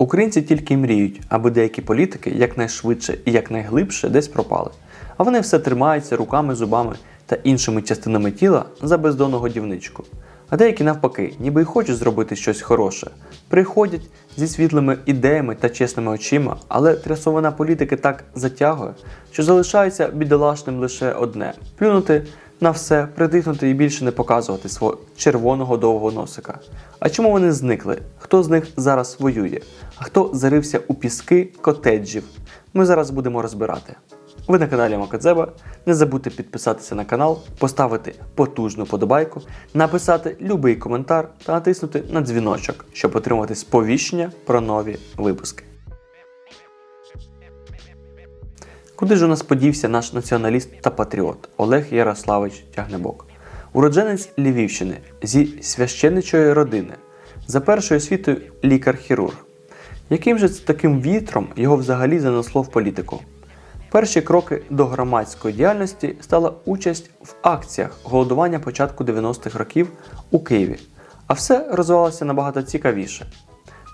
Українці тільки мріють, аби деякі політики якнайшвидше і якнайглибше десь пропали. А вони все тримаються руками, зубами та іншими частинами тіла за бездонну годівничку. А деякі навпаки, ніби й хочуть зробити щось хороше. Приходять зі світлими ідеями та чесними очима, але трясовина політики так затягує, що залишається бідолашним лише одне плюнути на все, притихнути і більше не показувати свого червоного довгого носика. А чому вони зникли? Хто з них зараз воює? А хто зарився у піски котеджів? Ми зараз будемо розбирати. Ви на каналі Макадзеба. Не забудьте підписатися на канал, поставити потужну подобайку, написати любий коментар та натиснути на дзвіночок, щоб отримати сповіщення про нові випуски. Куди ж у нас подівся наш націоналіст та патріот Олег Ярославич Тягнебок? Уродженець Львівщини зі священничої родини, за першою освітою лікар-хірург. Яким же таким вітром його взагалі занесло в політику? Перші кроки до громадської діяльності стала участь в акціях голодування початку 90-х років у Києві, а все розвивалося набагато цікавіше.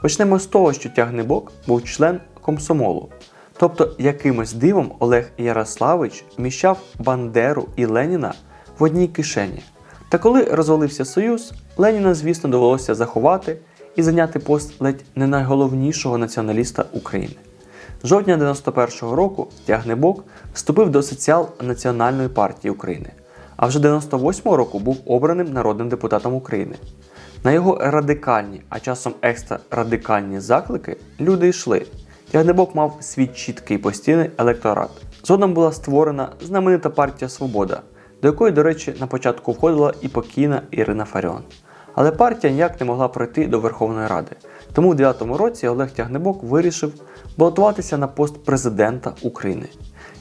Почнемо з того, що Тягнебок був член комсомолу. Тобто, якимось дивом Олег Ярославич вміщав Бандеру і Леніна в одній кишені. Та коли розвалився Союз, Леніна, звісно, довелося заховати і зайняти пост ледь не найголовнішого націоналіста України. З Жовтня 91-го року Тягнебок вступив до Соціал-Національної партії України, а вже 98-го року був обраним народним депутатом України. На його радикальні, а часом екстрарадикальні заклики люди йшли. Тягнебок мав свій чіткий постійний електорат. Згодом була створена знаменита партія Свобода, до якої, до речі, на початку входила і покійна Ірина Фаріон. Але партія ніяк не могла пройти до Верховної Ради. Тому у 2009 році Олег Тягнебок вирішив балотуватися на пост президента України.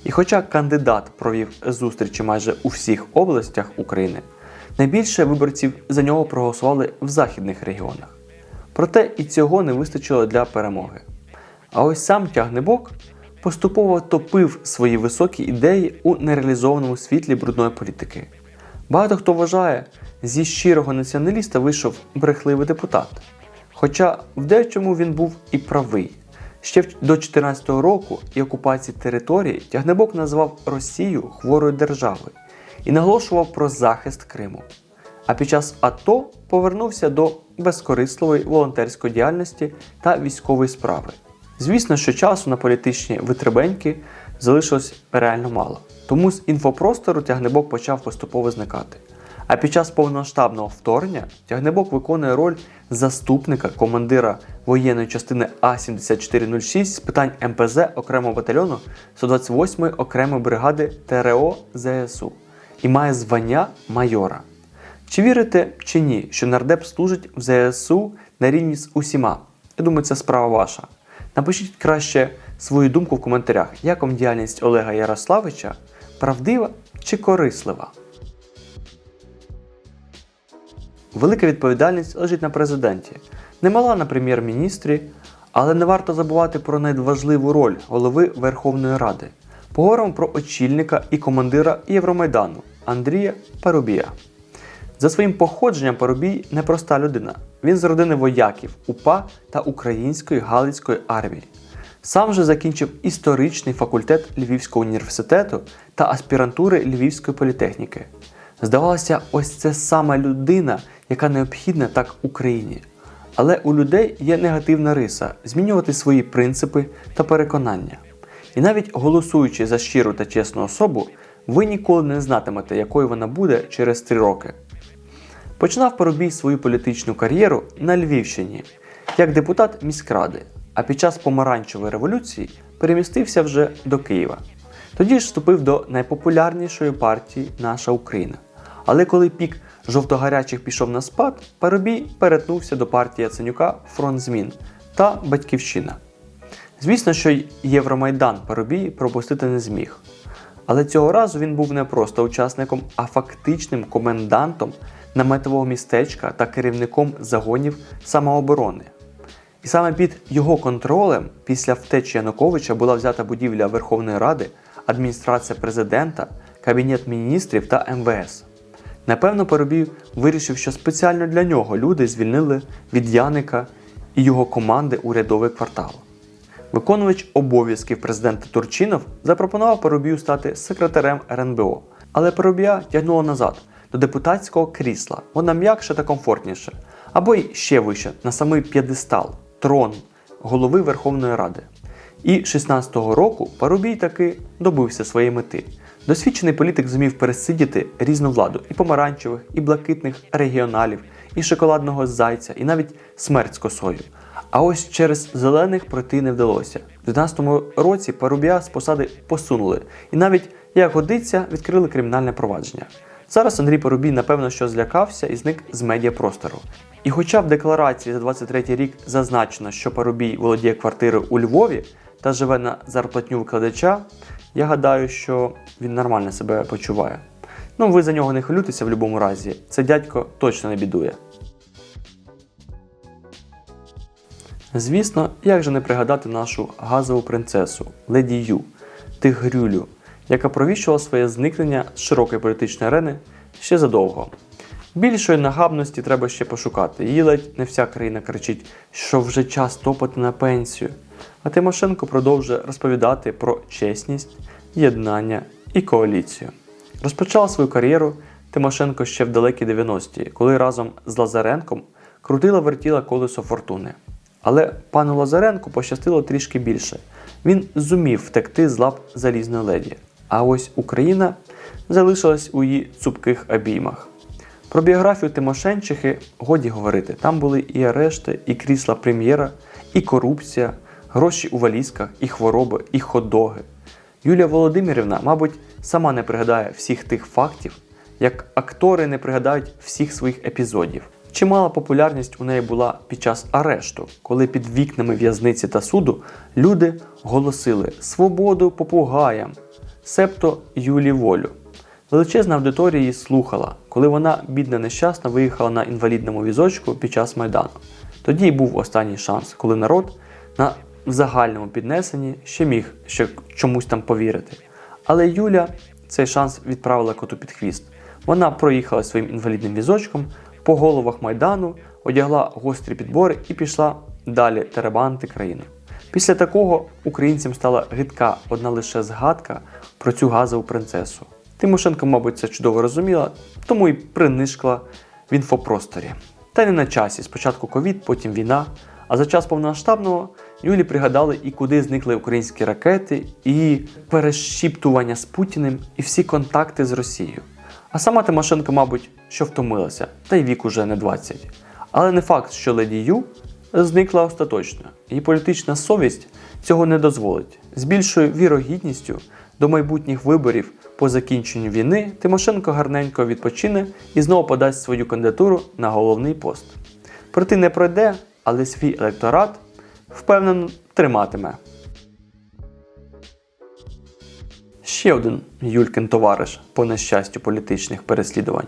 І хоча кандидат провів зустрічі майже у всіх областях України, найбільше виборців за нього проголосували в західних регіонах. Проте і цього не вистачило для перемоги. А ось сам Тягнебок поступово топив свої високі ідеї у нереалізованому світлі брудної політики. Багато хто вважає, зі щирого націоналіста вийшов брехливий депутат. Хоча в дечому він був і правий. Ще до 2014 року і окупації території Тягнебок назвав Росію хворою державою і наголошував про захист Криму. А під час АТО повернувся до безкорисливої волонтерської діяльності та військової справи. Звісно, що часу на політичні витребеньки залишилось реально мало. Тому з інфопростору Тягнебок почав поступово зникати. А під час повномасштабного вторгнення Тягнебок виконує роль заступника командира воєнної частини А7406 з питань МПЗ окремого батальйону 128-ї окремої бригади ТРО ЗСУ і має звання майора. Чи вірите чи ні, що нардеп служить в ЗСУ на рівні з усіма? Я думаю, це справа ваша. Напишіть краще свою думку в коментарях, як вам діяльність Олега Ярославича правдива чи корислива. Велика відповідальність лежить на президенті. Немала на прем'єр-міністрі, але не варто забувати про найважливу роль голови Верховної Ради. Поговоримо про очільника і командира Євромайдану Андрія Парубія. За своїм походженням Парубій непроста людина. Він з родини вояків УПА та Української Галицької армії. Сам же закінчив історичний факультет Львівського університету та аспірантури Львівської політехніки. Здавалося, ось це саме людина, яка необхідна так Україні. Але у людей є негативна риса змінювати свої принципи та переконання. І навіть голосуючи за щиру та чесну особу, ви ніколи не знатимете, якою вона буде через три роки. Починав Парубій свою політичну кар'єру на Львівщині як депутат міськради, а під час помаранчевої революції перемістився вже до Києва. Тоді ж вступив до найпопулярнішої партії Наша Україна. Але коли пік жовтогарячих пішов на спад, Парубій перетнувся до партії Яценюка Фронт змін та Батьківщина. Звісно, що Євромайдан Парубій пропустити не зміг. Але цього разу він був не просто учасником, а фактичним комендантом наметового містечка та керівником загонів самооборони. І саме під його контролем після втечі Януковича була взята будівля Верховної Ради, адміністрація президента, Кабінет міністрів та МВС. Напевно, Парубій вирішив, що спеціально для нього люди звільнили від Яника і його команди урядовий квартал. Виконувач обов'язків президента Турчинов запропонував Парубію стати секретарем РНБО, але Парубія тягнуло назад до депутатського крісла, вона м'якше та комфортніше, або й ще вище на самий п'єдестал, трон голови Верховної Ради. І 16-го року Парубій таки добився своєї мети. Досвідчений політик зумів пересидіти різну владу і помаранчевих, і блакитних регіоналів, і шоколадного зайця, і навіть смерть з косою. А ось через зелених пройти не вдалося. У 12-му році Парубія з посади посунули і навіть, як годиться, відкрили кримінальне провадження. Зараз Андрій Парубій, напевно, що злякався і зник з медіапростору. І хоча в декларації за 23 рік зазначено, що Парубій володіє квартирою у Львові та живе на зарплатню викладача, я гадаю, що він нормально себе почуває. Ну, ви за нього не хвилюйтеся в будь-якому разі, це дядько точно не бідує. Звісно, як же не пригадати нашу газову принцесу Леді Ю, Тигрюлю, яка провіщувала своє зникнення з широкої політичної арени ще задовго. Більшої нагабності треба ще пошукати. Її ледь не вся країна кричить, що вже час топати на пенсію. А Тимошенко продовжує розповідати про чесність, єднання і коаліцію. Розпочала свою кар'єру Тимошенко ще в далекі 90-ті, коли разом з Лазаренком крутила вертіла колесо фортуни. Але пану Лазаренку пощастило трішки більше. Він зумів втекти з лап залізної леді. А ось Україна залишилась у її цупких обіймах. Про біографію Тимошенчихи годі говорити. Там були і арешти, і крісла прем'єра, і корупція, гроші у валізках, і хвороби, і ходоги. Юлія Володимирівна, мабуть, сама не пригадає всіх тих фактів, як актори не пригадають всіх своїх епізодів. Чимала популярність у неї була під час арешту, коли під вікнами в'язниці та суду люди голосили Свободу попугаям, себто Юлі волю. Величезна аудиторія її слухала, коли вона, бідна нещасна, виїхала на інвалідному візочку під час Майдану. Тоді й був останній шанс, коли народ на загальному піднесенні ще міг ще чомусь там повірити. Але Юля цей шанс відправила коту під хвіст. Вона проїхала своїм інвалідним візочком по головах Майдану, одягла гострі підбори і пішла далі теребанити країну. Після такого українцям стала гидка одна лише згадка про цю газову принцесу. Тимошенко, мабуть, це чудово розуміла, тому і принишкла в інфопросторі. Та не на часі. Спочатку ковід, потім війна. А за час повномасштабного Юлі пригадали і куди зникли українські ракети, і перешіптування з Путіним, і всі контакти з Росією. А сама Тимошенко, мабуть, що втомилася, та й вік уже не 20. Але не факт, що леді Ю зникла остаточно. Її політична совість цього не дозволить. З більшою вірогідністю до майбутніх виборів по закінченню війни Тимошенко гарненько відпочине і знову подасть свою кандидатуру на головний пост. Проте не пройде, але свій електорат впевнено триматиме. Ще один Юлькин товариш по нещастю політичних переслідувань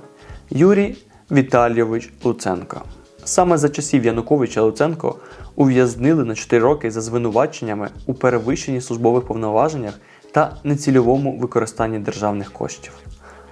Юрій Віталійович Луценко. Саме за часів Януковича Луценко ув'язнили на 4 роки за звинуваченнями у перевищенні службових повноваженнях та нецільовому використанні державних коштів.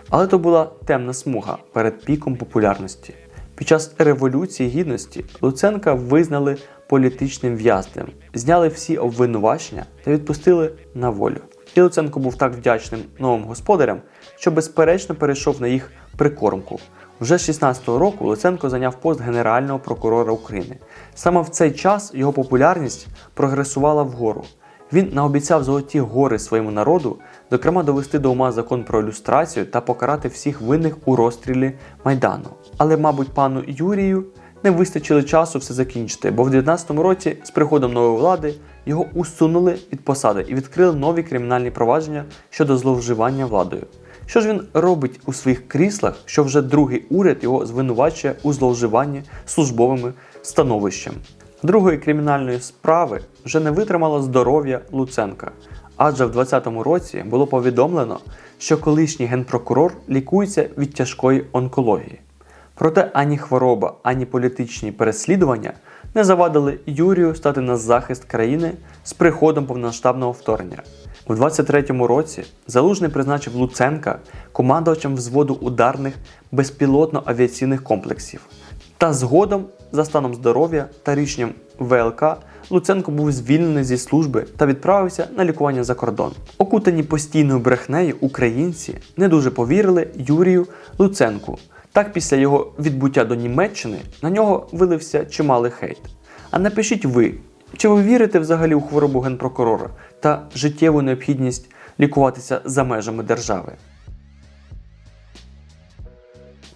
Але то була темна смуга перед піком популярності. Під час Революції Гідності Луценка визнали політичним в'язнем, зняли всі обвинувачення та відпустили на волю. І Луценко був так вдячним новим господарям, що безперечно перейшов на їх прикормку. Вже з 16-го року Луценко зайняв пост Генерального прокурора України. Саме в цей час його популярність прогресувала вгору. Він наобіцяв золоті гори своєму народу, зокрема довести до ума закон про ілюстрацію та покарати всіх винних у розстрілі Майдану. Але, мабуть, пану Юрію не вистачило часу все закінчити, бо в 19-му році з приходом нової влади його усунули від посади і відкрили нові кримінальні провадження щодо зловживання владою. Що ж він робить у своїх кріслах, що вже другий уряд його звинувачує у зловживанні службовими становищем? Другої кримінальної справи вже не витримало здоров'я Луценка, адже в 2020 році було повідомлено, що колишній генпрокурор лікується від тяжкої онкології. Проте ані хвороба, ані політичні переслідування не завадили Юрію стати на захист країни з приходом повномасштабного вторгнення. У 23-му році Залужний призначив Луценка командувачем взводу ударних безпілотно-авіаційних комплексів. Та згодом, за станом здоров'я та рішенням ВЛК, Луценко був звільнений зі служби та відправився на лікування за кордон. Окутані постійною брехнею українці не дуже повірили Юрію Луценку. Так, після його відбуття до Німеччини на нього вилився чималий хейт. А напишіть ви, чи ви вірите взагалі у хворобу генпрокурора та життєву необхідність лікуватися за межами держави?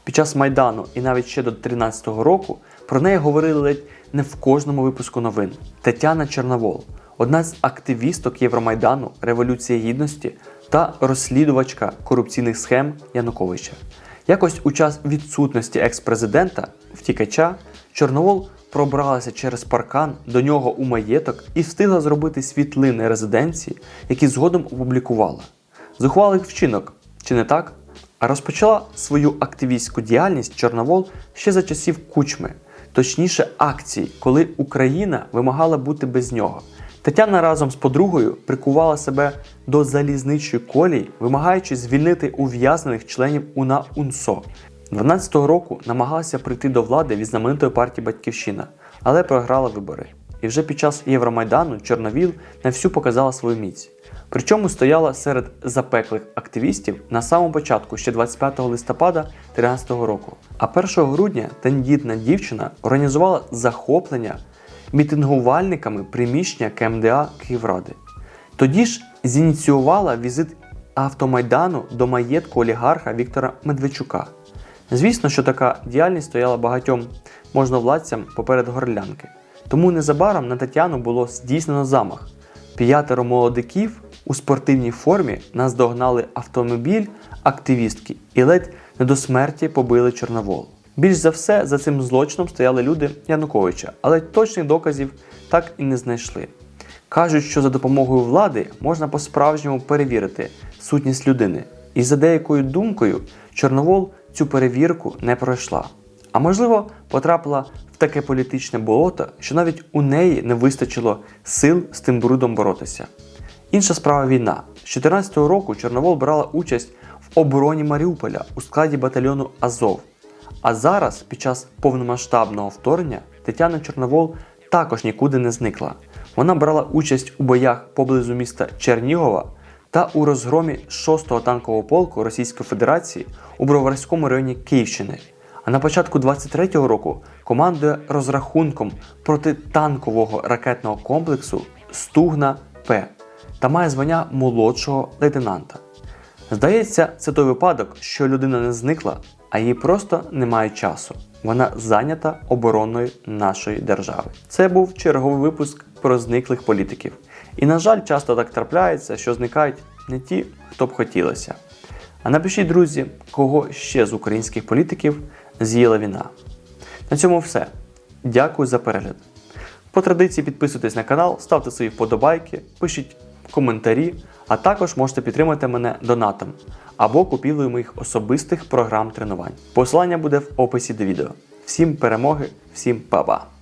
Під час Майдану і навіть ще до 13-го року про неї говорили ледь не в кожному випуску новин. Тетяна Чорновол, одна з активісток Євромайдану, Революції Гідності та розслідувачка корупційних схем Януковича. Якось у час відсутності екс-президента, втікача, Чорновол пробралася через паркан до нього у маєток і встигла зробити світлини резиденції, які згодом опублікувала. Зухвалий вчинок, чи не так? А розпочала свою активістську діяльність Чорновол ще за часів кучми, точніше акцій, коли Україна вимагала бути без нього. Тетяна разом з подругою прикувала себе до залізничої колії, вимагаючи звільнити ув'язнених членів УНА УНСО. 12-го року намагалася прийти до влади від знаменитої партії Батьківщина, але програла вибори. І вже під час Євромайдану Чорновіл на всю показала свою міць. Причому стояла серед запеклих активістів на самому початку, ще 25 листопада 2013 року. А 1 грудня тендітна дівчина організувала захоплення мітингувальниками приміщення КМДА Київради. Тоді ж зініціювала візит автомайдану до маєтку олігарха Віктора Медведчука. Звісно, що така діяльність стояла багатьом можновладцям поперед горлянки. Тому незабаром на Тетяну було здійснено замах. П'ятеро молодиків у спортивній формі наздогнали автомобіль активістки і ледь не до смерті побили Чорновол. Більш за все за цим злочином стояли люди Януковича, але точних доказів так і не знайшли. Кажуть, що за допомогою влади можна по-справжньому перевірити сутність людини. І за деякою думкою Чорновол цю перевірку не пройшла. А можливо, потрапила в таке політичне болото, що навіть у неї не вистачило сил з тим брудом боротися. Інша справа війна. З 2014 року Чорновол брала участь в обороні Маріуполя у складі батальйону Азов. А зараз, під час повномасштабного вторгнення, Тетяна Чорновол також нікуди не зникла. Вона брала участь у боях поблизу міста Чернігова та у розгромі 6-го танкового полку Російської Федерації у Броварському районі Київщини. А на початку 23-го року командує розрахунком протитанкового ракетного комплексу Стугна П та має звання молодшого лейтенанта. Здається, це той випадок, що людина не зникла, а їй просто немає часу. Вона зайнята обороною нашої держави. Це був черговий випуск про зниклих політиків. І, на жаль, часто так трапляється, що зникають не ті, хто б хотілося. А напишіть, друзі, кого ще з українських політиків з'їла війна. На цьому все. Дякую за перегляд. По традиції підписуйтесь на канал, ставте свої вподобайки, пишіть коментарі, а також можете підтримати мене донатом або купівлею моїх особистих програм тренувань. Посилання буде в описі до відео. Всім перемоги, всім па-па!